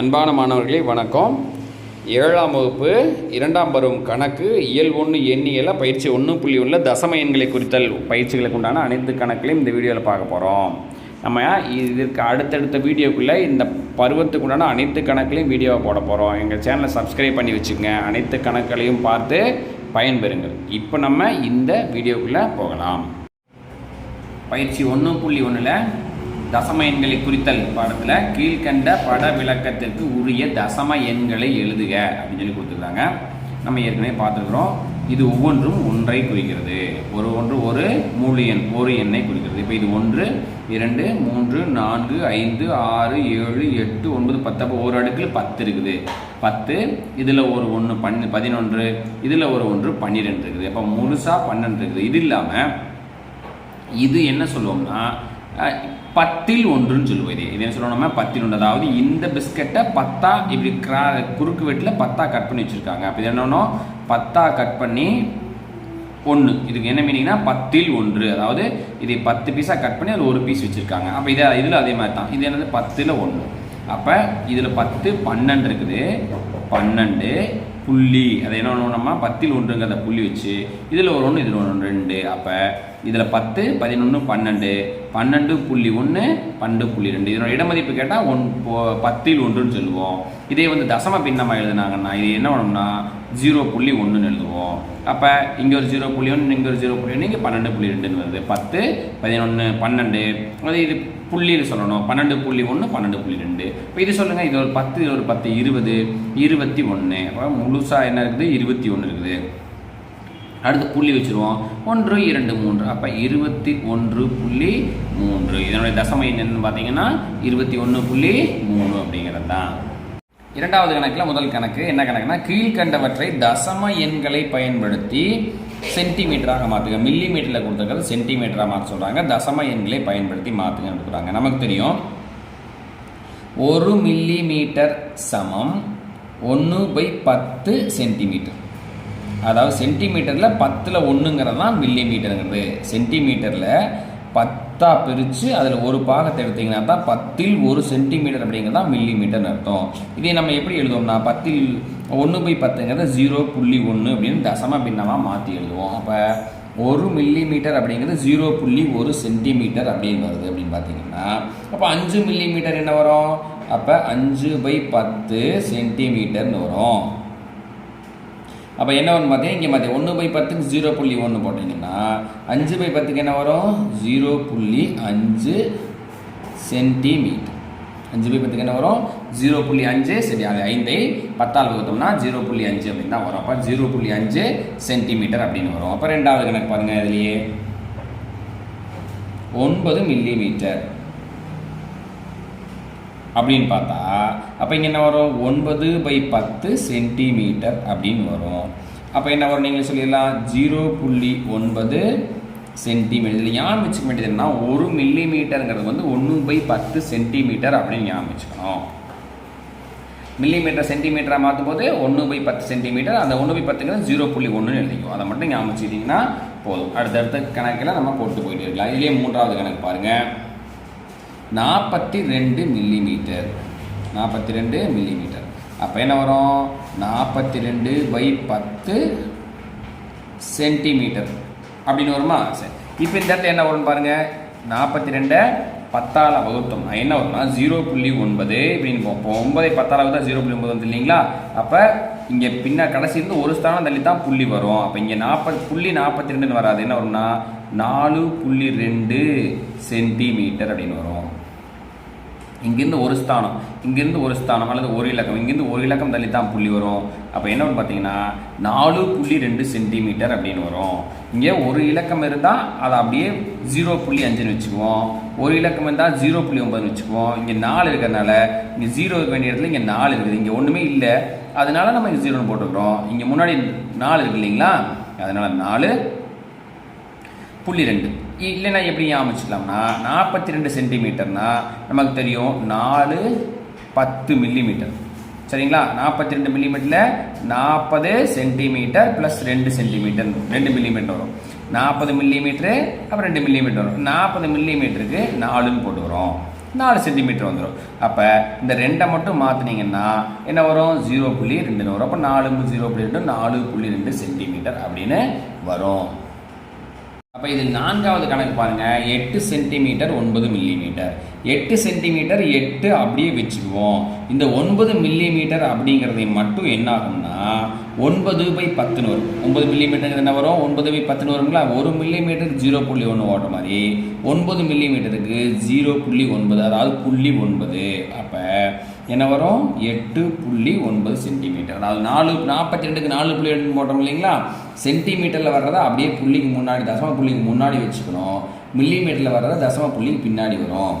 அன்பான மாணவர்களே வணக்கம். ஏழாம் வகுப்பு இரண்டாம் பருவம் கணக்கு இயல் ஒன்று எண்ணியல பயிற்சி ஒன்று புள்ளி ஒன்றில் தசம எண்களை குறித்தல் பயிற்சிகளுக்கு உண்டான அனைத்து கணக்குலையும் இந்த வீடியோவில் பார்க்க போகிறோம் நம்ம இதற்கு அடுத்தடுத்த வீடியோக்குள்ளே இந்த பருவத்துக்கு உண்டான அனைத்து கணக்குலையும் வீடியோவை போட போகிறோம் எங்கள் சேனலை சப்ஸ்கிரைப் பண்ணி வச்சுக்கோங்க. அனைத்து கணக்குகளையும் பார்த்து பயன்பெறுங்கள். இப்போ நம்ம இந்த வீடியோக்குள்ளே போகலாம். பயிற்சி ஒன்று புள்ளி ஒன்றில் தசம எண்களை குறித்தல் பாடத்தில் கீழ்கண்ட பட விளக்கத்திற்கு உரிய தசம எண்களை எழுதுக அப்படின்னு சொல்லி கொடுத்துருக்காங்க. நம்ம ஏற்கனவே பார்த்துருக்குறோம். இது ஒவ்வொன்றும் ஒன்றை குறிக்கிறது. ஒரு ஒன்று ஒரு முழு எண் ஒரு எண்ணை குறிக்கிறது. இப்போ இது ஒன்று இரண்டு மூன்று நான்கு ஐந்து ஆறு ஏழு எட்டு ஒன்பது பத்து. அப்போ ஒரு அடுக்கில் பத்து இருக்குது. பத்து இதில் ஒரு ஒன்று பன் பதினொன்று இதில் ஒரு ஒன்று பன்னிரெண்டு இருக்குது. அப்போ முழுசாக பன்னெண்டு இருக்குது. இது இல்லாமல் இது என்ன சொல்லுவோம்னா பத்தில் ஒன்றுன்னு சொல்லுவோம் இது. என்ன சொல்லுவோம் பத்தில் ஒன்று. அதாவது இந்த பிஸ்கட்டை பத்தா இப்படி கிரா குறுக்கு வெட்டில் பத்தா கட் பண்ணி வச்சுருக்காங்க. அப்போ இது என்னன்னா பத்தா கட் பண்ணி ஒன்று இதுக்கு என்ன மீனிங்னா பத்தில் ஒன்று. அதாவது இதை பத்து பீஸாக கட் பண்ணி அதில் ஒரு பீஸ் வச்சுருக்காங்க. அப்போ இதை இதில் அதே மாதிரி தான். இது என்னது? பத்தில் ஒன்று அப்போ இதில் பத்து பன்னெண்டு இருக்குது. பன்னெண்டு புள்ளி. அதை என்ன பண்ணுவோம்னா பத்தில் ஒன்றுங்கிறத புள்ளி வச்சு இதில் ஒரு ஒன்று இதில் ஒன்று ரெண்டு. அப்போ இதில் பத்து பதினொன்று பன்னெண்டு. பன்னெண்டு புள்ளி ஒன்று பன்னெண்டு புள்ளி ரெண்டு. இதனோட இடமதிப்பு கேட்டால் ஒன் போ- பத்தில் ஒன்றுன்னு சொல்லுவோம். இதே வந்து தசம பின்னமாக எழுதுனாங்கன்னா இது என்ன பண்ணணும்னா ஜீரோ புள்ளி ஒன்றுன்னு எழுதுவோம். அப்போ இங்கே ஒரு ஜீரோ புள்ளி ஒன்று இங்கே ஒரு ஜீரோ புள்ளி ஒன்று இங்கே பன்னெண்டு புள்ளி ரெண்டுன்னு வருது. பத்து பதினொன்று பன்னெண்டு. அது இது புள்ளின்னு சொல்லணும். பன்னெண்டு புள்ளி ஒன்று பன்னெண்டு புள்ளி ரெண்டு. இப்போ இது சொல்லுங்கள் இது ஒரு பத்து இது ஒரு பத்து இருபது இருபத்தி ஒன்று. அப்போ முழுசாக என்ன இருக்குது? இருபத்தி ஒன்று இருக்குது. அடுத்து புள்ளி வச்சுருவோம். ஒன்று இரண்டு மூன்று. அப்போ இருபத்தி ஒன்று புள்ளி மூன்று. இதனுடைய தசம என்னன்னு பார்த்தீங்கன்னா இருபத்தி ஒன்று புள்ளி மூணு அப்படிங்கிறது தான். இரண்டாவது கணக்கில் முதல் கணக்கு என்ன கணக்குனா கீழ்கண்டவற்றை தசம எண்களை பயன்படுத்தி சென்டிமீட்டராக மாற்றுங்க மில்லி மீட்டரில் கொடுத்துருக்கிறது சென்டிமீட்டராக மாற்ற சொல்கிறாங்க தசம எண்களை பயன்படுத்தி மாற்றுங்கன்னு கொடுக்குறாங்க. நமக்கு தெரியும். ஒரு மில்லி மீட்டர் சமம் ஒன்று பை பத்து சென்டிமீட்டர். அதாவது சென்டிமீட்டரில் பத்தில் ஒன்றுங்கிறது தான் மில்லி மீட்டருங்கிறது சென்டிமீட்டரில் பத்தாக பிரித்து அதில் ஒரு பாகத்தை எடுத்தீங்கன்னா தான் பத்தில் ஒரு சென்டிமீட்டர் அப்படிங்கிறது தான் மில்லி மீட்டர்னு அர்த்தம். இதே நம்ம எப்படி எழுதுவோம்னா பத்தில் ஒன்று பை பத்துங்கிறத ஜீரோ புள்ளி ஒன்று அப்படின்னு தசம பின்னமாக மாற்றி எழுதுவோம். அப்போ ஒரு மில்லி மீட்டர் அப்படிங்கிறது ஜீரோ புள்ளி ஒரு சென்டிமீட்டர் அப்படின்னு வருது அப்படின்னு பார்த்தீங்கன்னா அப்போ அஞ்சு மில்லி மீட்டர் என்ன வரும்? அப்போ அஞ்சு பை பத்து சென்டிமீட்டர்னு வரும். அப்போ என்ன வரும் பார்த்தீங்கன்னா இங்கே மாதிரி ஒன்று பை பத்துக்கு ஜீரோ புள்ளி ஒன்று போட்டிங்கன்னா அஞ்சு பை பத்துக்கு என்ன வரும்? ஜீரோ புள்ளி அஞ்சு சென்டிமீட்டர் அஞ்சு பை பத்துக்கு என்ன வரும்? ஜீரோ புள்ளி அஞ்சு சரி அது ஐந்தை பத்தால் வகுத்தோம்னா ஜீரோ புள்ளி அஞ்சு அப்படின்னு தான் வரும். அப்போ ஜீரோ புள்ளி அஞ்சு சென்டிமீட்டர் அப்படின்னு வரும். அப்போ ரெண்டாவது கணக்கு பாருங்கள் இதுலேயே. ஒன்பது மில்லிமீட்டர் அப்படின்னு பார்த்தா அப்போ இங்கே என்ன வரும்? ஒன்பது பை பத்து சென்டிமீட்டர் அப்படின்னு வரும். அப்போ என்ன வரும்? நீங்கள் சொல்லிடலாம். ஜீரோ புள்ளி ஒன்பது சென்டிமீட்டர். இதில் ஞாபகம் வச்சுக்க வேண்டியது என்னன்னா ஒரு மில்லி மீட்டருங்கிறது வந்து ஒன்று பை பத்து சென்டிமீட்டர் அப்படின்னு ஞாபகம் வச்சுக்கணும். மில்லி மீட்டர் சென்டிமீட்டராக மாற்றும் போது ஒன்று பை பத்து சென்டிமீட்டர். அந்த ஒன்று பை பத்துங்கிறது ஜீரோ புள்ளி ஒன்றுன்னு எழுதிக்கும் அதை மட்டும் ஞாபகம் வச்சுக்கிட்டிங்கன்னா போதும். அடுத்தடுத்த கணக்கில் நம்ம போட்டு போயிட்டு இருக்கலாம். இதுலேயே மூன்றாவது கணக்கு பாருங்கள் நாற்பத்தி ரெண்டு மில்லிமீட்டர் நாற்பத்தி ரெண்டு மில்லிமீட்டர் அப்போ என்ன வரும்? நாற்பத்தி ரெண்டு பை பத்து சென்டிமீட்டர் அப்படின்னு வருமா? சரி. இப்போ இந்த இடத்துல என்ன வரும்னு பாருங்கள் நாற்பத்தி ரெண்டை பத்தால் வகுத்தோம்னா என்ன வரும்னா ஜீரோ புள்ளி ஒன்பது இப்படின்னு போகும் ஒன்பதை பத்தால் வகுத்தா ஜீரோ புள்ளி ஒன்பது வந்து இல்லைங்களா? அப்போ இங்கே பின்ன கடைசி இருந்து ஒரு ஸ்தானம் தள்ளி தான் புள்ளி வரும். அப்போ இங்கே நாற்பது புள்ளி நாற்பத்தி ரெண்டுன்னு வராது. என்ன வரும்னா நாலு புள்ளி ரெண்டு சென்டிமீட்டர் அப்படின்னு வரும். இங்கேருந்து ஒரு ஸ்தானம் இங்கேருந்து ஒரு ஸ்தானம் அல்லது ஒரு இலக்கம் இங்கேருந்து ஒரு இலக்கம் தள்ளி தான் புள்ளி வரும். அப்போ என்ன பார்த்தீங்கன்னா நாலு புள்ளி ரெண்டு சென்டிமீட்டர் அப்படின்னு வரும். இங்கே ஒரு இலக்கம் இருந்தால் அதை அப்படியே ஜீரோ புள்ளி அஞ்சுன்னு வச்சுக்குவோம். ஒரு இலக்கம் இருந்தால் ஜீரோ புள்ளி ஒன்பதுன்னு வச்சுக்குவோம். இங்கே நாலு இருக்கிறதுனால இங்கே ஜீரோ இருக்க வேண்டிய இடத்துல இங்கே நாலு இருக்குது. இங்கே ஒன்றுமே இல்லை. அதனால நம்ம இங்கே ஜீரோன்னு போட்டுக்கிறோம். இங்கே முன்னாடி நாலு இருக்கு இல்லைங்களா? அதனால் நாலு புள்ளி ரெண்டு. இல்லைன்னா எப்படி அமைச்சிக்கலாம்னா நாற்பத்தி ரெண்டு சென்டிமீட்டர்னா நமக்கு தெரியும் நாலு பத்து மில்லிமீட்டர் சரிங்களா? நாற்பத்தி ரெண்டு மில்லிமீட்டரில் நாற்பது சென்டிமீட்டர் ப்ளஸ் ரெண்டு சென்டிமீட்டர் ரெண்டு மில்லிமீட்டர் வரும். நாற்பது மில்லிமீட்ரு அப்புறம் ரெண்டு மில்லிமீட்டர் வரும். நாற்பது மில்லிமீட்டருக்கு நாலுன்னு போட்டு வரும். நாலு சென்டிமீட்டர் வந்துடும் அப்போ இந்த ரெண்டை மட்டும் மாற்றினீங்கன்னா என்ன வரும்? ஜீரோ புள்ளி ரெண்டுன்னு வரும் அப்போ நாலு ஜீரோ புள்ளி ரெண்டு நாலு புள்ளி ரெண்டு சென்டிமீட்டர் அப்படின்னு வரும். அப்போ இதில் நான்காவது கணக்கு பாருங்க. எட்டு சென்டிமீட்டர் ஒன்பது மில்லிமீட்டர் எட்டு சென்டிமீட்டர் எட்டு அப்படியே வச்சுக்குவோம். இந்த ஒன்பது மில்லிமீட்டர் அப்படிங்கிறதை மட்டும் என்ன ஆகும்னா ஒன்பது பை பத்துன்னு வரும். ஒன்பது மில்லிமீட்டருக்கு என்ன வரும்? ஒன்பது பை பத்துன்னு வருங்களா ஒரு மில்லிமீட்டருக்கு ஜீரோ புள்ளி ஒன்று ஓட்ட மாதிரி. ஒன்பது மில்லிமீட்டருக்கு ஜீரோ புள்ளி ஒன்பது அதாவது புள்ளி ஒன்பது. அப்போ என்ன வரும்? எட்டு புள்ளி ஒன்பது சென்டிமீட்டர். அதாவது நாலு நாற்பத்தி ரெண்டுக்கு நாலு புள்ளி ரெண்டு போட்டோம் இல்லைங்களா? சென்டிமீட்டரில் வர்றதை அப்படியே புள்ளிக்கு முன்னாடி தசம புள்ளிக்கு முன்னாடி வச்சுக்கணும். மில்லிமீட்டரில் வர்றதை தசம புள்ளிக்கு பின்னாடி வரும்.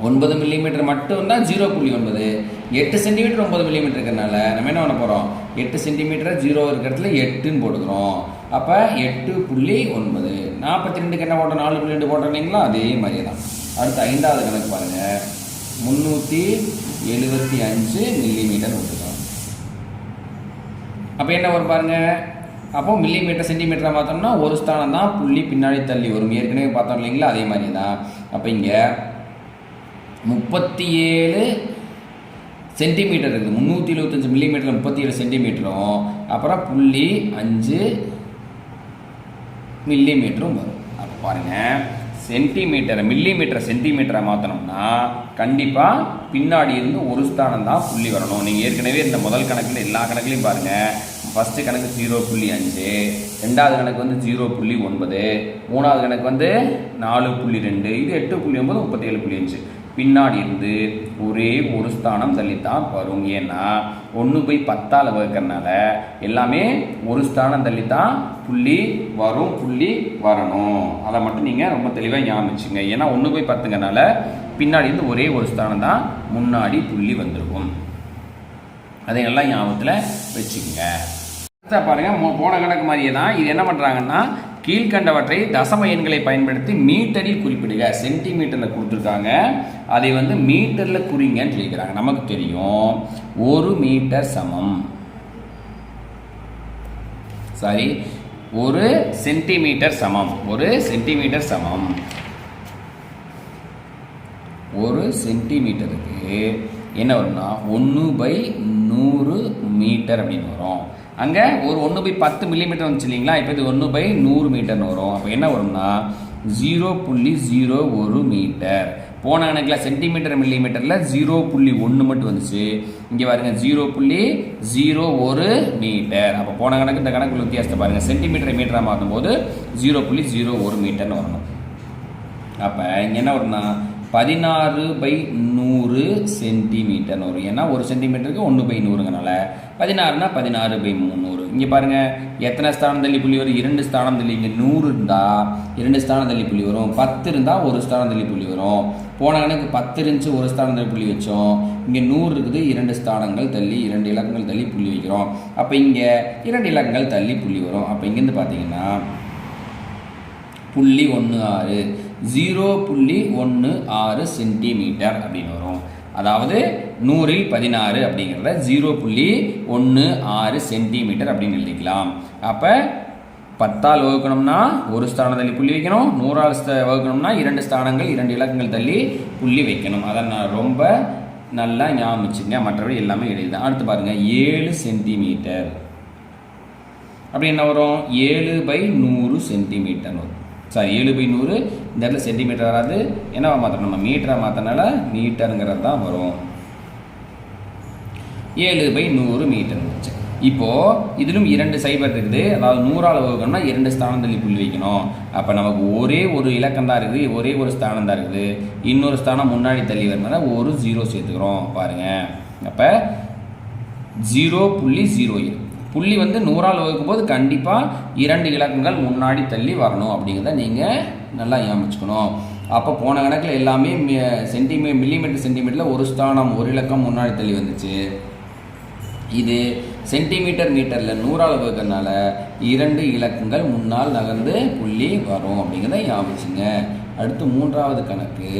ஒன்பது மில்லிமீட்டர் மட்டும் தான் ஜீரோ புள்ளி ஒன்பது. எட்டு சென்டிமீட்டர் ஒன்பது மில்லிமீட்டர் இருக்கிறனால நம்ம என்ன பண்ண போகிறோம் எட்டு சென்டிமீட்டர் ஜீரோ இருக்கிற இடத்துல எட்டுன்னு போட்டுக்கிறோம். அப்போ எட்டு புள்ளி ஒன்பது. நாற்பத்தி ரெண்டுக்கு என்ன போட்டோம்? நாலு புள்ளி ரெண்டு போட்டோம் இல்லைங்களா? அதே மாதிரியே தான். அடுத்து ஐந்தாவது கணக்கு பாருங்கள் முந்நூற்றி எழுபத்தி அஞ்சு மில்லிமீட்டர் வந்துடும் அப்போ என்ன வரும் பாருங்க? அப்போ மில்லிமீட்டர் சென்டிமீட்டராக பார்த்தோம்னா ஒரு ஸ்தானம் தான் புள்ளி பின்னாடி தள்ளி வரும். ஏற்கனவே பார்த்தோம் இல்லைங்களா? அதே மாதிரி தான் அப்போ இங்கே முப்பத்தி ஏழு சென்டிமீட்டர் இருக்குது. முந்நூற்றி எழுபத்தஞ்சு மில்லிமீட்டர் முப்பத்தி ஏழு சென்டிமீட்டரும் அப்புறம் புள்ளி அஞ்சு மில்லிமீட்டரும் வரும். அப்போ பாருங்கள் சென்டிமீட்டரை மில்லிமீட்டரை சென்டிமீட்டரை மாற்றணும்னா கண்டிப்பாக பின்னாடி இருந்து ஒரு ஸ்தானம் தான் புள்ளி வரணும். நீங்கள் ஏற்கனவே இந்த முதல் கணக்கில் எல்லா கணக்குலையும் பாருங்கள் ஃபஸ்ட்டு கணக்கு ஜீரோ புள்ளி அஞ்சு ரெண்டாவது கணக்கு வந்து ஜீரோ புள்ளி ஒன்பது மூணாவது கணக்கு வந்து நாலு புள்ளி ரெண்டு இது எட்டு புள்ளி ஒன்பது முப்பத்தேழு புள்ளி அஞ்சு. பின்னாடி இருந்து ஒரே ஒரு ஸ்தானம் தள்ளித்தான் வரும். ஏன்னா ஒன்று போய் பத்தால் வகுக்கிறனால எல்லாமே ஒரு ஸ்தானம் தள்ளித்தான் புள்ளி வரும் புள்ளி வரணும். அதை மட்டும் நீங்கள் ரொம்ப தெளிவாக ஞாபகம் ஏன்னா ஒன்று போய் பத்துங்கனால பின்னாடி இருந்து ஒரே ஒரு ஸ்தானம் தான் முன்னாடி புள்ளி வந்திருக்கும். அதை எல்லாம் ஞாபகத்தில் வச்சுக்கோங்க. பாருங்கள் பாருங்க போன கணக்கு மாதிரியே தான் இது என்ன பண்ணுறாங்கன்னா கீழ்கண்டவற்றை தசம எண்களை பயன்படுத்தி மீட்டரில் குறிப்பிடுக. சென்டிமீட்டரில் கொடுத்துருக்காங்க. அதை வந்து மீட்டரில் குறிங்கன்னு சொல்லிக்கிறாங்க. நமக்கு தெரியும். ஒரு மீட்டர் சமம். சாரி. ஒரு சென்டிமீட்டர் சமம். ஒரு சென்டிமீட்டர் சமம். ஒரு சென்டிமீட்டருக்கு என்ன வரும்னா ஒன்று பை நூறு மீட்டர் அப்படின்னு வரும். அங்கே ஒரு ஒன்று பை பத்து மில்லிமீட்டர் வந்துச்சு இல்லைங்களா? இப்போ இது ஒன்று பை நூறு மீட்டர்னு வரும். அப்போ என்ன வரும்னா ஜீரோ புள்ளி ஜீரோ ஒரு மீட்டர் போன கணக்கில் சென்டிமீட்டர் மில்லிமீட்டரில் ஜீரோ புள்ளி ஒன்று மட்டும் வந்துச்சு. இங்கே பாருங்க ஜீரோ புள்ளி ஜீரோ ஒரு மீட்டர் அப்போ போன கணக்கு இந்த கணக்கு வித்தியாசத்தை பாருங்கள் சென்டிமீட்டர் மீட்டராக மாற்றும் போது ஜீரோ புள்ளி ஜீரோ ஒரு மீட்டர்னு வரணும். அப்போ இங்கே என்ன வரும்னா பதினாறு பை நூறு சென்டிமீட்டர்னு வரும் ஏன்னா ஒரு சென்டிமீட்டருக்கு ஒன்று பை நூறுங்கனால பதினாறுனா பதினாறு பை முந்நூறு. இங்கே பாருங்கள் எத்தனை ஸ்தானம் தள்ளி புள்ளி வரும்? இரண்டு ஸ்தானம் தள்ளி இங்கே நூறு இருந்தால் இரண்டு ஸ்தானம் தள்ளி புள்ளி வரும். பத்து இருந்தால் ஒரு ஸ்தானம் தள்ளி புள்ளி வரும். போன கணக்கு பத்து இருந்துச்சு ஒரு ஸ்தானம் தள்ளி புள்ளி வச்சோம். இங்கே நூறு இருக்குது இரண்டு ஸ்தானங்கள் தள்ளி இரண்டு இலக்கங்கள் தள்ளி புள்ளி வைக்கிறோம். அப்போ இங்கே இரண்டு இலக்கங்கள் தள்ளி புள்ளி வரும். அப்போ இங்கேருந்து பார்த்தீங்கன்னா புள்ளி ஒன்று ஆறு. ஜீரோ புள்ளி ஒன்று ஆறு சென்டிமீட்டர் அப்படின்னு வரும். அதாவது நூறில் பதினாறு அப்படிங்கிறத ஜீரோ புள்ளி ஒன்று ஆறு சென்டிமீட்டர் அப்படின்னு எழுதிக்கலாம். அப்போ பத்தால் வகுக்கணும்னா ஒரு ஸ்தானம் தள்ளி புள்ளி வைக்கணும். நூறால் ஸ்த வகுக்கணும்னா இரண்டு ஸ்தானங்கள் இரண்டு இலக்கங்கள் தள்ளி புள்ளி வைக்கணும். அதை நான் ரொம்ப நல்லா ஞாபகம் வச்சுங்க மற்றபடி எல்லாமே எழுதிதான் அடுத்து பாருங்கள் ஏழு சென்டிமீட்டர். அப்படி என்ன வரும்? ஏழு பை நூறு சென்டிமீட்டர் வரும். சாரி ஏழு பை நூறு. இந்த இடத்துல சென்டிமீட்டர் வராது. என்னவா மாற்றணும் நம்ம மீட்டராக மாற்றினால மீட்டருங்கிறது தான் வரும். ஏழு பை நூறு மீட்டர் வந்துச்சு இப்போது இதிலும் இரண்டு சைபர் இருக்குது. அதாவது நூறால் வகுக்கணும்னா இரண்டு ஸ்தானம் தள்ளி புள்ளி வைக்கணும். அப்போ நமக்கு ஒரே ஒரு இலக்கம் தான் இருக்குது. ஒரே ஒரு ஸ்தானம் தான் இருக்குது. இன்னொரு ஸ்தானம் முன்னாடி தள்ளி வரனால ஒரு ஜீரோ சேர்த்துக்கிறோம். பாருங்கள் அப்போ ஜீரோ புள்ளி ஜீரோ புள்ளி வந்து நூறால் வகுக்கும்போது கண்டிப்பாக இரண்டு இலக்கங்கள் முன்னாடி தள்ளி வரணும் அப்படிங்கிறத நீங்கள் நல்லா ஏமிச்சுக்கணும் அப்போ போன கணக்கில் எல்லாமே சென்டிமீ மில்லிமீட்டர் சென்டிமீட்டரில் ஒரு ஸ்தானம் ஒரு இலக்கம் முன்னாடி தள்ளி வந்துச்சு. இது சென்டிமீட்டர் மீட்டரில் நூறால் வகுக்கிறதுனால இரண்டு இலக்கங்கள் முன்னால் நகர்ந்து புள்ளி வரும் அப்படிங்கிறத ஞாபகிச்சுங்க. அடுத்து மூன்றாவது கணக்கு.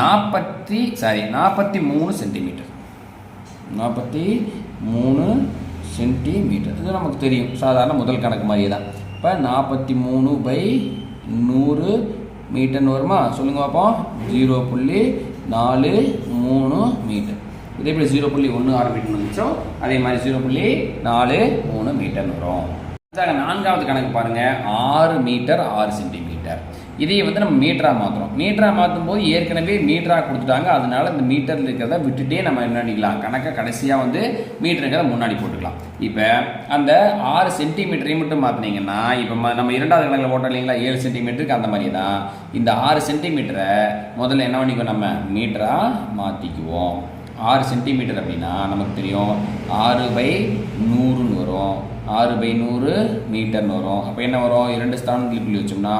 நாற்பத்தி சாரி நாற்பத்தி மூணு சென்டிமீட்டர். நாற்பத்தி மூணு சென்டிமீட்டர். இது நமக்கு தெரியும். சாதாரண முதல் கணக்கு மாதிரியே தான். இப்போ நாற்பத்தி மூணு பை நூறு மீட்டர்னு வருமா? சொல்லுங்க பார்ப்போம் ஜீரோ புள்ளி நாலு மூணு மீட்டர். இதே போல் ஜீரோ புள்ளி ஒன்று ஆறு மீட்டர் வந்துச்சோ? அதே மாதிரி ஜீரோ புள்ளி நாலு மூணு மீட்டர்னு வரும். நான்காவது கணக்கு பாருங்கள் ஆறு மீட்டர் ஆறு சென்டிமீட்டர். இதையை வந்து நம்ம மீட்டராக மாற்றுறோம் மீட்டராக மாற்றும் போது ஏற்கனவே மீட்டராக கொடுத்துட்டாங்க. அதனால இந்த மீட்டரில் இருக்கிறத விட்டுட்டே நம்ம என்ன பண்ணிக்கலாம்? கணக்கை கடைசியாக வந்து மீட்டர் இருக்கிறத முன்னாடி போட்டுக்கலாம். இப்போ அந்த ஆறு சென்டிமீட்டரையும் மட்டும் மாற்றினீங்கன்னா இப்போ நம்ம இரண்டாவது கணக்கில் போட்டோம் இல்லைங்களா? ஏழு சென்டிமீட்டருக்கு அந்த மாதிரி தான். இந்த ஆறு சென்டிமீட்டரை முதல்ல என்ன பண்ணிக்குவோம் நம்ம? மீட்டராக மாற்றிக்குவோம் ஆறு சென்டிமீட்டர் அப்படின்னா நமக்கு தெரியும் ஆறு பை நூறுன்னு வரும். ஆறு பை நூறு மீட்டர்னு வரும். அப்போ என்ன வரும்? இரண்டு ஸ்தானத்தில் புள்ளி வச்சோம்னா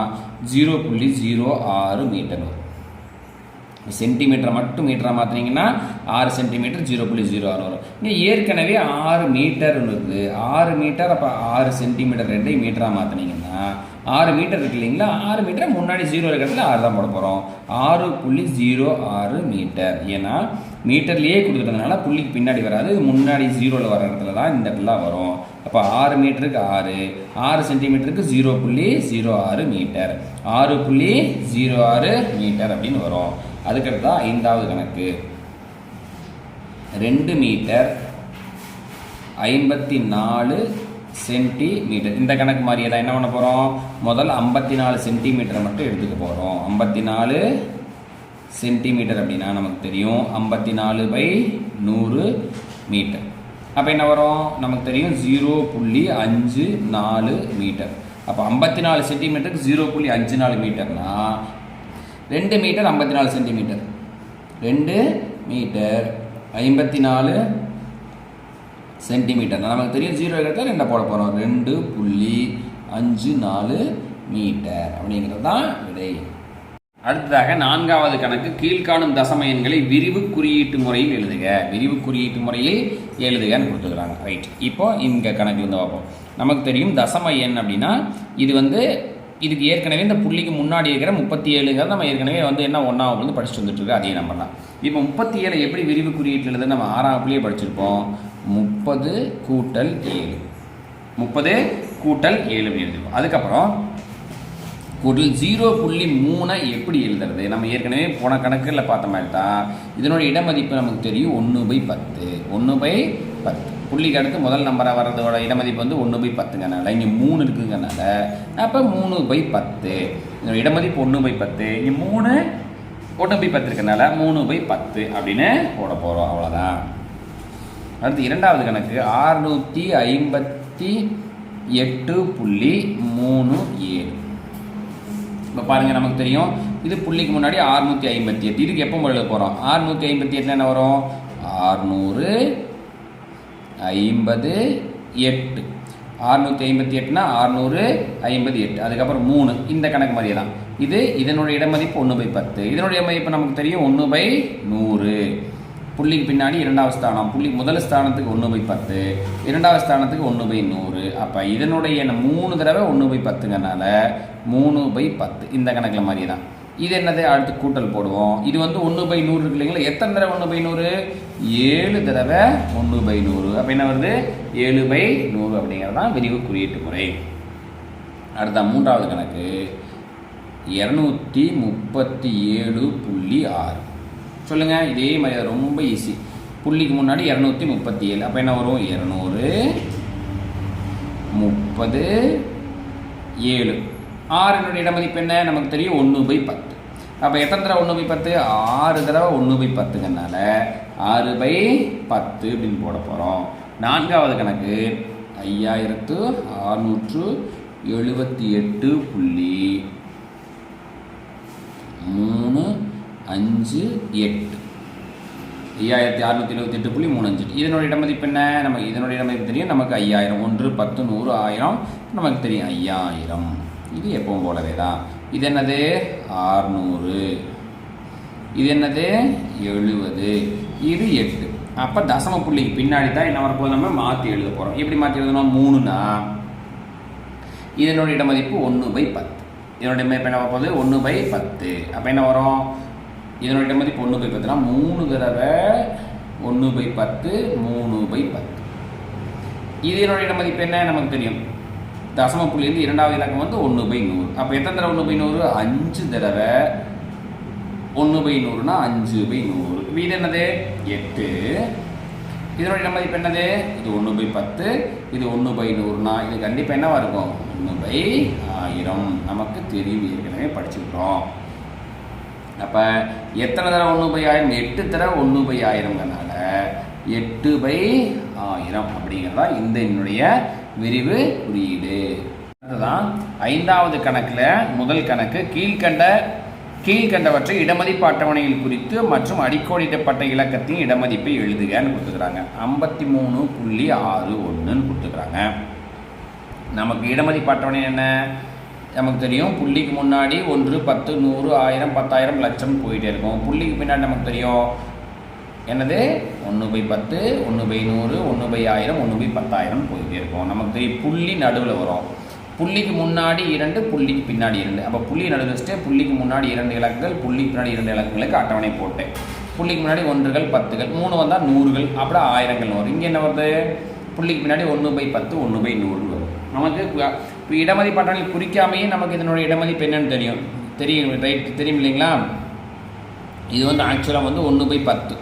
ஜீரோ புள்ளி ஜீரோ ஆறு மீட்டர் வரும் சென்டிமீட்டரை மட்டும் மீட்டராக மாற்றினீங்கன்னா ஆறு சென்டிமீட்டர் ஜீரோ புள்ளி ஜீரோ ஆறு வரும். இங்கே ஏற்கனவே ஆறு மீட்டர் இருக்குது ஆறு மீட்டர் அப்போ ஆறு சென்டிமீட்டர் ரெண்டையும் மீட்டராக மாற்றினீங்கன்னா ஆறு மீட்டர் இருக்கு இல்லைங்களா? ஆறு மீட்டர் முன்னாடி ஜீரோ இருக்கிறதுல ஆறு தான் போட போகிறோம் ஆறு புள்ளி ஜீரோ ஆறு மீட்டர் ஏன்னா மீட்டர்லேயே கொடுத்துட்டதுனால புள்ளிக்கு பின்னாடி வராது. முன்னாடி ஜீரோவில் வர இடத்துல தான் இந்த இடத்துல வரும். அப்போ ஆறு மீட்டருக்கு ஆறு. ஆறு சென்டிமீட்டருக்கு ஜீரோ புள்ளி ஜீரோ ஆறு மீட்டர். ஆறு புள்ளி ஜீரோ ஆறு மீட்டர் அப்படின்னு வரும். அதுக்கடுத்து தான் ஐந்தாவது கணக்கு. ரெண்டு மீட்டர் ஐம்பத்தி நாலு சென்டிமீட்டர். இந்த கணக்கு மாதிரியே தான் என்ன பண்ண போகிறோம் முதல் ஐம்பத்தி நாலு சென்டிமீட்டரை மட்டும் எடுத்துக்க போகிறோம் ஐம்பத்தி நாலு சென்டிமீட்டர் அப்படின்னா நமக்கு தெரியும் ஐம்பத்தி நாலு பை நூறு மீட்டர். அப்போ என்ன வரும்? நமக்கு தெரியும் ஜீரோ புள்ளி அஞ்சு நாலு மீட்டர். அப்போ ஐம்பத்தி நாலு சென்டிமீட்டருக்கு ஜீரோ புள்ளி அஞ்சு நாலு மீட்டர்னா ரெண்டு மீட்டர் ஐம்பத்தி நாலு சென்டிமீட்டர். ரெண்டு மீட்டர் ஐம்பத்தி நாலு சென்டிமீட்டர் நமக்கு தெரியும் ஜீரோ இடத்துல ரெண்டை போட போகிறோம் ரெண்டு புள்ளி அஞ்சு நாலு மீட்டர் அப்படிங்கிறது தான் விடை. அடுத்ததாக நான்காவது கணக்கு கீழ்காணும் தசம எண்களை விரிவு குறியீட்டு முறையில் எழுதுக. விரிவு குறியீட்டு முறையில் எழுதுகன்னு கொடுத்துக்கிறாங்க ரைட் இப்போ இந்த கணக்கு வந்து பார்ப்போம். நமக்கு தெரியும் தசம எண் அப்படின்னா இது வந்து இதுக்கு ஏற்கனவே இந்த புள்ளிக்கு முன்னாடி இருக்கிற முப்பத்தி ஏழுங்கிறது நம்ம ஏற்கனவே வந்து என்ன ஒன்றாவது வந்து படிச்சுட்டு வந்துட்டுருக்கு அதே நம்பர் தான். இப்போ முப்பத்தி ஏழை எப்படி விரிவு குறியீட்டு எழுத நம்ம ஆறாவதுலேயே படிச்சிருப்போம்? முப்பது கூட்டல் ஏழு. முப்பது கூட்டல் ஏழு அப்படின்னு எழுதிருப்போம் அதுக்கப்புறம் கூட்டல் ஜீரோ புள்ளி மூணை எப்படி எழுதுறது? நம்ம ஏற்கனவே போன கணக்கில் பார்த்த மாதிரி தான் இதனோட இடமதிப்பு நமக்கு தெரியும் ஒன்று பை பத்து. ஒன்று பை பத்து. புள்ளிக்கு அடுத்து முதல் நம்பராக வர்றதோட இடமதிப்பு வந்து ஒன்று பை பத்துங்கனால இங்கே மூணு இருக்குங்கனால அப்போ மூணு பை பத்து. இதனோட இடமதிப்பு ஒன்று பை பத்து. இங்கே மூணு ஒன்று பை பத்து இருக்கனால மூணு பை பத்து அப்படின்னு போட போகிறோம் அவ்வளோதான் அடுத்து இரண்டாவது கணக்கு ஆறுநூற்றி ஐம்பத்தி எட்டு புள்ளி மூணு ஏழு. இப்போ பாருங்கள் நமக்கு தெரியும். இது புள்ளிக்கு முன்னாடி ஆறுநூற்றி ஐம்பத்தி எட்டு. இதுக்கு எப்போ எழுத போகிறோம் ஆறுநூற்றி ஐம்பத்தி எட்டு என்ன வரும்? ஆறுநூறு ஐம்பது எட்டு. ஆறுநூற்றி ஐம்பத்தி எட்டுனா ஆறுநூறு ஐம்பது எட்டு. அதுக்கப்புறம் மூணு. இந்த கணக்கு மாதிரியே தான். இது இதனுடைய இடமதிப்பு ஒன்று பை பத்து. இதனுடைய மதிப்பு நமக்கு தெரியும் ஒன்று பை நூறு. புள்ளிக்கு பின்னாடி இரண்டாவது ஸ்தானம். புள்ளி முதல் ஸ்தானத்துக்கு ஒன்று பை பத்து இரண்டாவது ஸ்தானத்துக்கு ஒன்று பை நூறு. அப்போ இதனுடைய மூணு தடவை ஒன்று பை பத்துங்கனால மூணு பை பத்து. இந்த கணக்கில் மாதிரி தான் இது என்னது? அடுத்து கூட்டல் போடுவோம். இது வந்து ஒன்று பை நூறு இருக்கு இல்லைங்களா? எத்தனை தடவை ஒன்று பை நூறு? ஏழு தடவை ஒன்று பை நூறு. அப்போ என்ன வருது? ஏழு பை நூறு அப்படிங்கிறது தான் விரிவு குறியீட்டு முறை. அடுத்த மூன்றாவது கணக்கு. இரநூத்தி முப்பத்தி ஏழு புள்ளி ஆறு. சொல்லுங்கள் இதே மாதிரி ரொம்ப ஈஸி புள்ளிக்கு முன்னாடி இரநூத்தி முப்பத்தி ஏழு. அப்போ என்ன வரும்? இரநூறு. முப்பது. ஏழு. ஆறினுடைய இடமதிப்பு என்ன? நமக்கு தெரியும் ஒன்று பை பத்து. அப்போ எத்தனை தடவை ஒன்று பை பத்து? ஆறு தடவை ஒன்று பை பத்துங்கனால ஆறு பை பத்து அப்படின்னு போட போகிறோம் நான்காவது கணக்கு. ஐயாயிரத்து அறுநூற்று எழுபத்தி எட்டு புள்ளி மூணு அஞ்சு எட்டு. ஐயாயிரத்தி அறுநூத்தி எழுபத்தி எட்டு புள்ளி மூணு அஞ்சு. இதனோட இடமதிப்பு என்ன? நமக்கு இதனோட இடமதிப்பு தெரியும். நமக்கு ஐயாயிரம். ஒன்று பத்து நூறு ஆயிரம். நமக்கு தெரியும் ஐயாயிரம். இது எப்பவும் போலவே தான். இது என்னது? ஆறுநூறு இது என்னது? எழுபது இது எட்டு. அப்போ தசம புள்ளிக்கு பின்னாடி தான் என்ன வரப்போது நம்ம மாற்றி எழுத போகிறோம் எப்படி மாற்றி எழுதணும்? மூணுனா? இதனோட இடமதிப்பு ஒன்று பை பத்து. இதனுடைய இப்போ என்ன வரப்போகுது? ஒன்று பை பத்து. அப்போ என்ன வரும்? இதனோட மதிப்பு ஒன்று பை பத்துனா மூணு தடவை ஒன்று பை பத்து மூணு பை பத்து. இது இதனோட மதிப்பு என்ன? நமக்கு தெரியும். தசம புள்ளியிலிருந்து இரண்டாவது இலக்கம் வந்து ஒன்று பை நூறு. அப்போ எத்தனை தடவை ஒன்று பை நூறு? அஞ்சு தடவை ஒன்று பை நூறுனா அஞ்சு பை நூறு. வீடு என்னது? எட்டு. இதனுடைய மதிப்பு என்னது? இது ஒன்று பை பத்து இது ஒன்று பை நூறுனா இது கண்டிப்பாக என்னவாக இருக்கும்? ஒன்று பை ஆயிரம். நமக்கு தெரியும். ஏற்கனவே படிச்சுக்கிட்டோம் அப்போ எத்தனை தடவை ஒன்று பை ஆயிரம்? எட்டு தடவை ஒன்று பை ஆயிரங்கிறனால எட்டு பை ஆயிரம் அப்படிங்கிறதா இந்த என்னுடைய விரிவு குறியீடு. அதுதான் ஐந்தாவது கணக்கில் முதல் கணக்கு கீழ்கண்ட கீழ்கண்டவற்றை இடமதிப்பு அட்டவணையில் குறித்து மற்றும் அடிக்கோடிட்டப்பட்ட இலக்கத்தின் இடமதிப்பை எழுதுகன்னு கொடுத்துக்கிறாங்க. ஐம்பத்தி மூணு புள்ளி ஆறு ஒன்றுன்னு கொடுத்துக்கிறாங்க. நமக்கு இடமதிப்பு அட்டவணை என்ன? நமக்கு தெரியும் புள்ளிக்கு முன்னாடி ஒன்று பத்து நூறு ஆயிரம் பத்தாயிரம் லட்சம் போயிட்டே இருக்கும். புள்ளிக்கு பின்னாடி நமக்கு தெரியும் என்னது? ஒன்று பை பத்து ஒன்று பை நூறு ஒன்று பை ஆயிரம் ஒன்று பை பத்தாயிரம் போயிட்டே இருக்கும். நமக்கு தெரியும் புள்ளி நடுவில் வரும். புள்ளிக்கு முன்னாடி இரண்டு புள்ளிக்கு பின்னாடி இரண்டு. அப்போ புள்ளி நடுவில் வச்சுட்டு புள்ளிக்கு முன்னாடி இரண்டு இலக்குகள் புள்ளிக்கு பின்னாடி இரண்டு இலக்குகளுக்கு அட்டவணை போட்டேன் புள்ளிக்கு முன்னாடி ஒன்றுகள் பத்துகள் மூணு வந்தால் நூறுகள் அப்புறம் ஆயிரங்கள் வரும். இங்கே என்ன வருது? புள்ளிக்கு பின்னாடி ஒன்று பை பத்து ஒன்று பை நூறு வரும். நமக்கு இப்போ இடமதி பட்டனில் குறிக்காமையே நமக்கு இதனுடைய இடமதிப்பு என்னன்னு தெரியும். தெரியும் ரைட் தெரியும் இல்லைங்களா? இது வந்து ஆக்சுவலாக வந்து ஒன்று பை பத்து.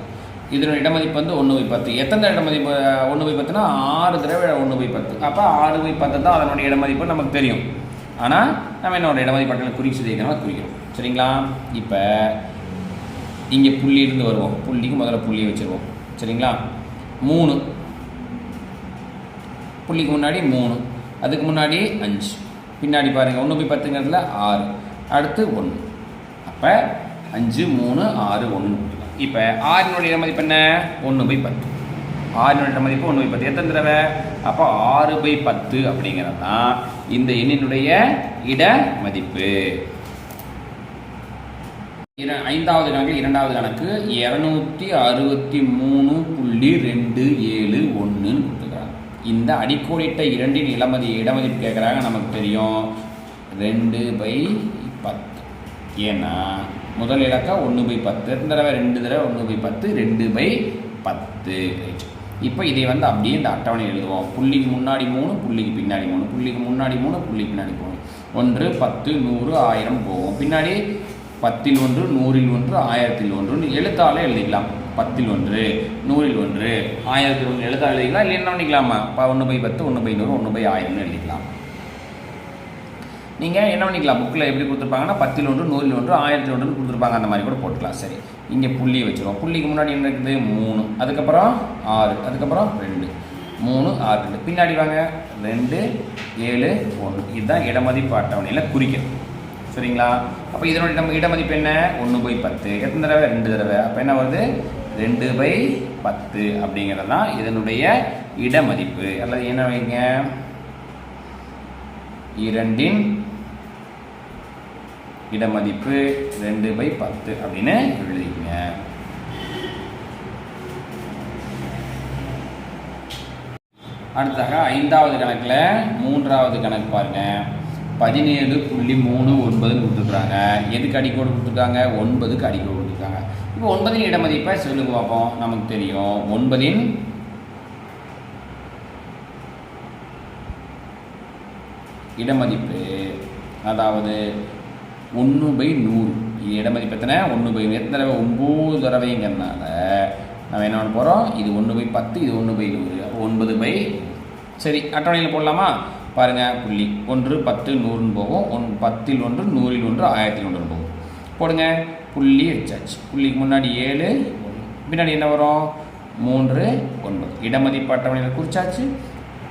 இதனுடைய இடமதிப்பு வந்து ஒன்று பை பத்து. எத்தனை இடமதிப்பு ஒன்று பை பத்துனா ஆறு தடவை ஒன்று பை பத்து. அப்போ ஆறு பை பத்து தான் அதனுடைய இடமதிப்பு நமக்கு தெரியும். ஆனால் நம்ம என்னோட இடமதி பட்டனில் குறிச்சு தெரியாமல் குறிக்கிறோம். சரிங்களா? இப்போ இங்கே புள்ளியிருந்து வருவோம். புள்ளிக்கு முதல்ல புள்ளியை வச்சுருவோம். சரிங்களா? மூணு. புள்ளிக்கு முன்னாடி மூணு. அதுக்கு முன்னாடி அஞ்சு. பின்னாடி பாருங்கள் ஒன்று போய் பத்துங்கிறதுல ஆறு. அடுத்து ஒன்று அப்போ அஞ்சு மூணு ஆறு ஒன்று இப்போ ஆறினுடைய மதிப்பு என்ன? ஒன்று போய் பத்து. ஆறினுடைய மதிப்பு ஒன்று போய் பத்து. எத்தனை தடவை? அப்போ ஆறு பை பத்து அப்படிங்கிறது தான் இந்த எண்ணினுடைய இட மதிப்பு இர- ஐந்தாவது கணக்கு இரண்டாவது கணக்கு இரநூத்தி அறுபத்தி மூணு புள்ளி ரெண்டு ஏழு ஒன்றுன்னு இந்த அடிக்கோடிட்ட இரண்டின் இளமதி இடமதிப்பு கேட்குறாங்க நமக்கு தெரியும். ரெண்டு பை பத்து. ஏன்னா முதல் இலக்கம் ஒன்று பை பத்து தடவை ரெண்டு தடவை ஒன்று பை பத்து ரெண்டு பை பத்து. இப்போ இதை வந்து அப்படியே இந்த அட்டவணை எழுதுவோம். புள்ளிக்கு முன்னாடி மூணு புள்ளிக்கு பின்னாடி மூணு. புள்ளிக்கு முன்னாடி மூணு புள்ளிக்கு பின்னாடி மூணு. ஒன்று பத்து நூறு ஆயிரம் போகும். பின்னாடி பத்தில் ஒன்று நூறில் ஒன்று ஆயிரத்தில் ஒன்று எழுத்தாலே எழுதிக்கலாம். பத்தில் ஒன்று நூறில் ஒன்று. ஆயிரத்தி ஒன்று எழுதா எழுதிக்கலாம் இல்லை என்ன பண்ணிக்கலாமா இப்போ ஒன்று பை பத்து ஒன்று பை நூறு ஒன்று பை ஆயிரம்னு எழுதிக்கலாம். நீங்கள் என்ன பண்ணிக்கலாம்? புக்கில் எப்படி கொடுத்துருப்பாங்கன்னா பத்தில் ஒன்று நூறில் ஒன்று ஆயிரத்தி ஒன்றுன்னு கொடுத்துருப்பாங்க. அந்த மாதிரி கூட போட்டுக்கலாம். சரி. இங்கே புள்ளி வச்சுருவோம். புள்ளிக்கு முன்னாடி என்ன இருக்குது? மூணு. அதுக்கப்புறம் ஆறு. அதுக்கப்புறம் ரெண்டு. மூணு ஆறு ரெண்டு. பின்னாடி வாங்க. ரெண்டு ஏழு ஒன்று. இதுதான் இடமதிப்பு அட்டவணையில் குறிக்கிறது சரிங்களா? அப்போ இதனுடைய நம்ம இடமதிப்பு என்ன? ஒன்று போய் பத்து. எத்தனை தடவை? ரெண்டு தடவை. அப்போ என்ன வருது? ரெண்டு பை பத்து அப்படிங்கிறது தான் இதனுடைய இடமதிப்பு. அல்லது என்ன வைங்க? இரண்டின் இடமதிப்பு ரெண்டு பை பத்து அப்படின்னு எழுதிங்க அடுத்தாக ஐந்தாவது கணக்கில் மூன்றாவது கணக்கு பாருங்க. பதினேழு புள்ளி மூணு ஒன்பதுன்னு கொடுத்துருக்குறாங்க. எதுக்கு அடிக்கோடு கொடுத்துருக்காங்க? ஒன்பதுக்கு அடிக்கோடு இப்போ ஒன்பதின் இடமதிப்பை சொல்லுங்க பார்ப்போம் நமக்கு தெரியும். ஒன்பதின் இடமதிப்பு அதாவது ஒன்று பை நூறு. இது இடமதிப்பு எத்தனை? ஒன்று பை எத்தனை தடவை? ஒம்பது தடவைங்கிறதுனால நம்ம என்ன பண்ண போகிறோம் இது ஒன்று பை பத்து இது ஒன்று பை நூறு. அப்போ ஒன்பது பை சரி அட்டவணையில் போடலாமா? பாருங்கள் புள்ளி. ஒன்று பத்து நூறுன்னு போகும். ஒன் பத்தில் ஒன்று நூறில் ஒன்று ஆயிரத்தில் ஒன்றுன்னு போகும். போடுங்க. புள்ளி வச்சாச்சு புள்ளிக்கு முன்னாடி ஏழு பின்னாடி என்ன வரும்? மூன்று ஒன்பது. இடமதிப்பு அட்டவணையில் குறிச்சாச்சு.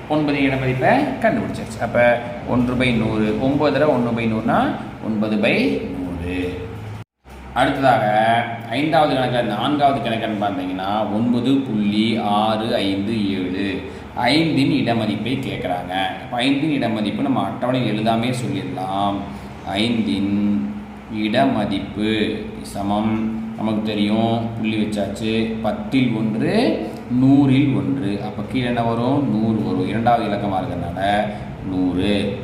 ஒன்பது இடமதிப்பை கண்டுபிடிச்சாச்சு. அப்போ ஒன்று பை நூறு ஒம்பது தடவை ஒன்று பை நூறுனா ஒன்பது பை நூறு. அடுத்ததாக ஐந்தாவது கணக்கில் நான்காவது கணக்குன்னு பார்த்தீங்கன்னா ஒன்பது புள்ளி ஆறு ஐந்து ஏழு. ஐந்தின் இடமதிப்பை கேட்குறாங்க. இப்போ ஐந்தின் இடமதிப்பு நம்ம அட்டவணையில் எழுதாமே சொல்லிடலாம். ஐந்தின் இடமதிப்பு. சமம். நமக்கு தெரியும். புள்ளி வச்சாச்சு. பத்தில் ஒன்று நூறில் ஒன்று. அப்போ கீழே என்ன வரும்? நூறு வரும். இரண்டாவது இலக்கமாக இருக்கிறதுனால நூறு.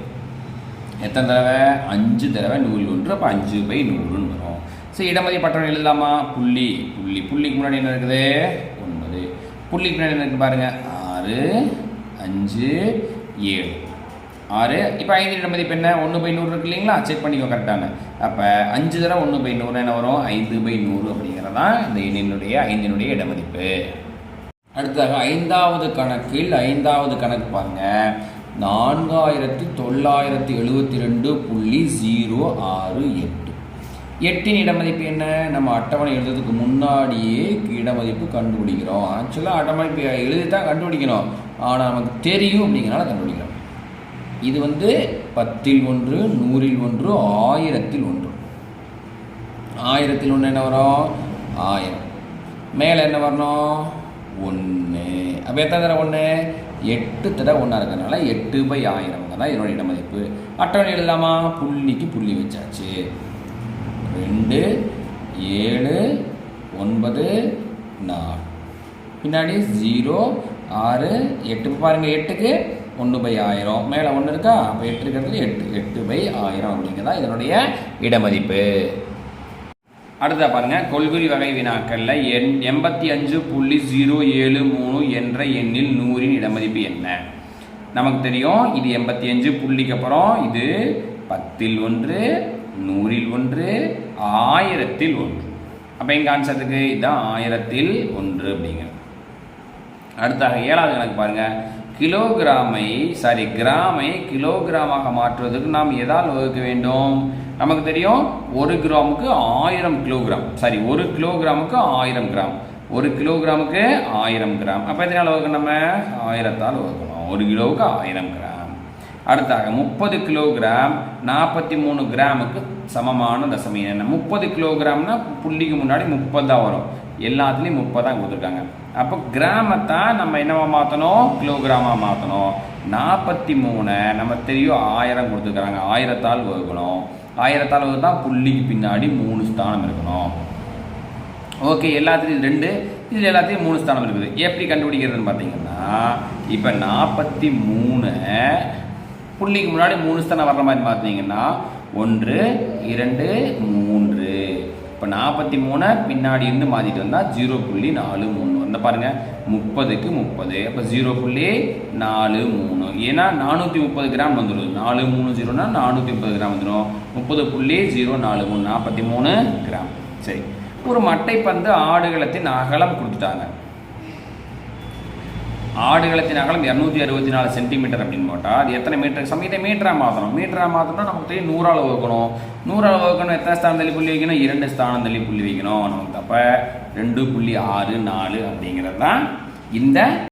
எத்தனை தடவை? அஞ்சு தடவை நூறில் ஒன்று. அப்போ அஞ்சு பை நூறுன்னு வரும். சரி இடமதி பட்டம் எழுதலாமா? புள்ளி. புள்ளி. புள்ளிக்கு முன்னாடி என்ன இருக்குது? ஒன்பது. புள்ளிக்கு முன்னாடி என்ன இருக்குது பாருங்கள் ஆறு அஞ்சு ஏழு. ஆறு. இப்போ ஐந்து இட மதிப்பு என்ன? ஒன்று பை நூறு இருக்கு இல்லைங்களா? செக் பண்ணிக்கோ கரெக்டான அப்போ அஞ்சு தடவை ஒன்று பை நூறு என்ன வரும்? ஐந்து பை நூறு அப்படிங்கிறது தான் இந்த எண்ணினுடைய ஐந்தினுடைய இடமதிப்பு. அடுத்ததாக ஐந்தாவது கணக்கில் ஐந்தாவது கணக்கு பாருங்க. நான்காயிரத்தி தொள்ளாயிரத்தி எழுபத்தி ரெண்டு புள்ளி ஜீரோ ஆறு எட்டு. எட்டின் இடமதிப்பு என்ன? நம்ம அட்டவணை எழுதுறதுக்கு முன்னாடியே இடமதிப்பு கண்டுபிடிக்கிறோம். ஆக்சுவலாக அட்டவணை எழுதி தான் கண்டுபிடிக்கணும். ஆனால் நமக்கு தெரியும் அப்படிங்கிறனால கண்டுபிடிக்கிறோம் இது வந்து பத்தில் ஒன்று நூறில் ஒன்று ஆயிரத்தில் ஒன்று. ஆயிரத்தில் ஒன்று என்ன வரும்? ஆயிரம். மேலே என்ன வரணும்? ஒன்று அப்போ எத்தனை தடவை ஒன்று எட்டு தடவை ஒன்றா இருக்கிறதுனால எட்டு பை ஆயிரம் தான் இதனோட இடமதிப்பு. அட்டவணை எழுதலாமா? புள்ளிக்கு புள்ளி வச்சாச்சு. ரெண்டு ஏழு ஒன்பது நாலு. பின்னாடி ஜீரோ ஆறு எட்டு. பாருங்கள் எட்டுக்கு ஒன்று பை ஆயிரம். மேலே ஒன்று இருக்கா? அப்போ எட்டு இருக்கிறதுல எட்டு. எட்டு பை ஆயிரம் அப்படிங்கிறதா இதனுடைய இடமதிப்பு. அடுத்த பாருங்கள் கொள்குறி வகை வினாக்களில் எண் எண்பத்தி அஞ்சு புள்ளி ஜீரோ ஏழு மூணு என்ற எண்ணில் நூறின் இடமதிப்பு என்ன? நமக்கு தெரியும். இது எண்பத்தி அஞ்சு புள்ளிக்கு அப்புறம் இது பத்தில் ஒன்று நூறில் ஒன்று ஆயிரத்தில் ஒன்று. அப்போ எங்கள் ஆன்சருக்கு இதுதான் ஆயிரத்தில் ஒன்று அப்படிங்கிறது அடுத்தாக ஏழாவது கணக்கு பாருங்கள் கிலோகிராமை சாரி கிராமை கிலோகிராமாக மாற்றுவதற்கு நாம் எதால் வகுக்க வேண்டும்? நமக்கு தெரியும் ஒரு கிராமுக்கு ஆயிரம் கிலோகிராம். சாரி ஒரு கிலோகிராமுக்கு ஆயிரம் கிராம். ஒரு கிலோகிராமுக்கு ஆயிரம் கிராம். அப்போ எதனால் வகுக்கணும் நம்ம? ஆயிரத்தால் வகுக்கணும். ஒரு கிலோவுக்கு ஆயிரம் கிராம். அடுத்தாக முப்பது கிலோகிராம் நாற்பத்தி மூணு கிராமுக்கு சமமான தசமி என்ன? முப்பது கிலோகிராம்னா புள்ளிக்கு முன்னாடி முப்பது தான் வரும். எல்லாத்துலேயும் முப்பது தான் கொடுத்துருக்காங்க. அப்போ கிராமத்தான் நம்ம என்னவா மாற்றணும் கிலோகிராமாக மாற்றணும் நாற்பத்தி மூணை நம்ம தெரியும் ஆயிரம் கொடுத்துருக்காங்க. ஆயிரத்தால் வகுக்கணும். ஆயிரத்தால் வகுத்தா புள்ளிக்கு பின்னாடி மூணு ஸ்தானம் இருக்கணும். ஓகே எல்லாத்துலேயும் ரெண்டு. இதில் எல்லாத்தையும் மூணு ஸ்தானம் இருக்குது. எப்படி கண்டுபிடிக்கிறதுன்னு பார்த்தீங்கன்னா இப்போ நாற்பத்தி மூணு புள்ளிக்கு முன்னாடி மூணு ஸ்தானம் வர்ற மாதிரி பார்த்தீங்கன்னா ஒன்று இரண்டு மூன்று. இப்போ நாற்பத்தி மூணை பின்னாடி இருந்து மாற்றிட்டு வந்தால் ஜீரோ புள்ளி நாலு மூணு. வந்து பாருங்கள் முப்பதுக்கு முப்பது. அப்போ ஜீரோ புள்ளி நாலு மூணு. ஏன்னா நானூற்றி முப்பது கிராம் வந்துடும் நாலு மூணு ஜீரோனா நானூற்றி முப்பது கிராம் வந்துடும் முப்பது புள்ளி ஜீரோ நாலு மூணு. நாற்பத்தி மூணு கிராம். சரி. ஒரு மட்டைப்பந்து ஆடுகளத்தின் அகலம் கொடுத்துட்டாங்க. ஆடுகளத்தின் அகலம் இரநூத்தி அறுபத்தி நாலு சென்டிமீட்டர் அப்படின்னு போட்டால் அது எத்தனை மீட்டர்? சமயத்தை மீட்டராக மாற்றணும் மீட்டராக மாற்றணும்னா நமக்கு தெரியும் நூறால் வகுக்கணும். நூறால் வகுக்கணும் எத்தனை ஸ்தானம் தள்ளி புள்ளி வைக்கணும்? இரண்டு ஸ்தானம் தள்ளி புள்ளி வைக்கணும். நமக்கு அப்போ ரெண்டு புள்ளி ஆறு நாலு அப்படிங்கிறது தான் இந்த